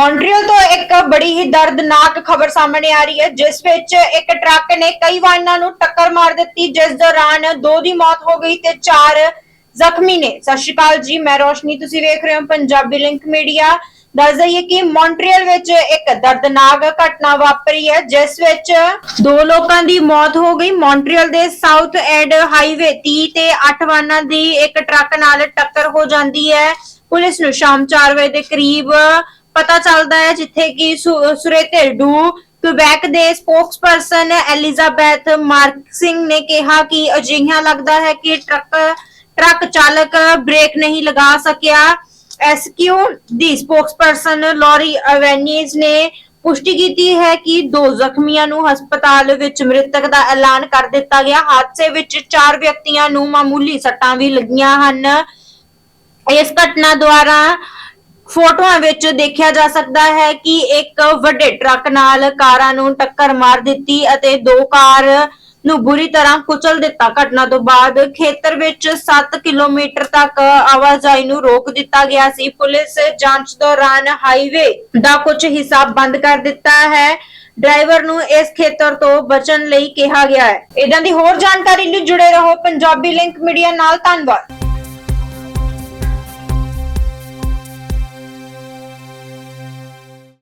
Montreal ਤੋਂ ਇੱਕ ਬੜੀ ਹੀ ਦਰਦਨਾਕ ਖਬਰ ਸਾਹਮਣੇ ਆ ਰਹੀ ਹੈ, ਜਿਸ ਵਿੱਚ ਇੱਕ ਟਰੱਕ ਨੇ ਕਈ ਵਾਹਨਾਂ ਨੂੰ ਟੱਕਰ ਮਾਰ ਦਿੱਤੀ, ਜਿਸ ਦੌਰਾਨ ਦੋ ਦੀ ਮੌਤ ਹੋ ਗਈ ਤੇ ਚਾਰ ਜ਼ਖਮੀ ਨੇ। ਸਤਿ ਸ਼੍ਰੀ ਅਕਾਲ ਜੀ, ਮੈਂ ਰੋਸ਼ਨੀ, ਤੁਸੀਂ ਵੇਖ ਰਹੇ ਹੋ ਪੰਜਾਬੀ ਲਿੰਕ ਮੀਡੀਆ। ਦੱਸ ਦਈਏ ਕਿ ਮੌਂਟਰੀਅਲ ਵਿੱਚ ਇੱਕ ਦਰਦਨਾਕ ਘਟਨਾ ਵਾਪਰੀ ਹੈ, ਜਿਸ ਵਿੱਚ ਦੋ ਲੋਕਾਂ ਦੀ ਮੌਤ ਹੋ ਗਈ। ਮੌਂਟਰੀਅਲ ਦੇ ਸਾਊਥ ਐਡ ਹਾਈਵੇ 30 ਤੇ 8 ਵਾਹਨਾਂ ਦੀ ਇੱਕ ਟਰੱਕ ਨਾਲ ਟੱਕਰ ਹੋ ਜਾਂਦੀ ਹੈ। ਪੁਲਿਸ ਨੂੰ ਸ਼ਾਮ 4 ਵਜੇ ਦੇ ਕਰੀਬ ਪਤਾ ਚੱਲਦਾ ਹੈ ਜਿੱਥੇ ਕਿ ਸੁ- ਕੁਬੈਕ ਦੇ ਸਪੋਕਸਪਰਸਨ ਐਲਿਜ਼ਾਬੈਥ ਮਾਰਕਸਿੰਗ ਨੇ ਕਿਹਾ ਕਿ ਅਜਿਹਾ ਲੱਗਦਾ ਹੈ ਕਿ ਟਰੱਕ ਟਰੱਕ ਚਾਲਕ ਬ੍ਰੇਕ ਨਹੀਂ ਲਗਾ ਸਕਿਆ। ਐਸਕਿਊ ਦੀ ਸਪੋਕਸਪਰਸਨ ਲੋਰੀ ਅਵੈਨੀਜ਼ ਨੇ ਪੁਸ਼ਟੀ ਕੀਤੀ ਹੈ ਕਿ ਦੋ ਜ਼ਖਮੀਆਂ ਨੂੰ ਹਸਪਤਾਲ ਵਿੱਚ ਮ੍ਰਿਤਕ ਦਾ ਐਲਾਨ ਕਰ ਦਿੱਤਾ ਗਿਆ। ਹਾਦਸੇ ਵਿੱਚ ਚਾਰ ਵਿਅਕਤੀਆਂ ਨੂੰ ਮਾਮੂਲੀ ਸੱਟਾਂ ਵੀ ਲੱਗੀਆਂ ਹਨ। ਇਸ ਘਟਨਾ ਦੁਆਰਾ ਫੋਟੋਆਂ ਵਿੱਚ ਦੇਖਿਆ ਜਾ ਸਕਦਾ ਹੈ ਕਿ ਇੱਕ ਵੱਡੇ ਟਰੱਕ ਨਾਲ ਕਾਰਾਂ ਨੂੰ ਟੱਕਰ ਮਾਰ ਦਿੱਤੀ ਅਤੇ ਦੋ ਕਾਰ ਨੂੰ ਬੁਰੀ ਤਰ੍ਹਾਂ ਕੁਚਲ ਦਿੱਤਾ। ਘਟਨਾ ਤੋਂ ਬਾਅਦ ਖੇਤਰ ਵਿੱਚ 7 ਕਿਲੋਮੀਟਰ ਤੱਕ ਆਵਾਜਾਈ ਨੂੰ ਰੋਕ ਦਿੱਤਾ ਗਿਆ ਸੀ। ਪੁਲਿਸ ਜਾਂਚ ਦੌਰਾਨ ਹਾਈਵੇ ਦਾ ਕੁਝ ਹਿੱਸਾ ਬੰਦ ਕਰ ਦਿੱਤਾ ਹੈ। ਡਰਾਈਵਰ ਨੂੰ ਇਸ ਖੇਤਰ ਤੋਂ ਬਚਣ ਲਈ ਕਿਹਾ ਗਿਆ ਹੈ। ਇਦਾਂ ਦੀ ਹੋਰ ਜਾਣਕਾਰੀ ਲਈ ਜੁੜੇ ਰਹੋ। ਪੰਜਾਬੀ ਲਿੰਕ ਮੀਡੀਆ ਨਾਲ ਧੰਨਵਾਦ।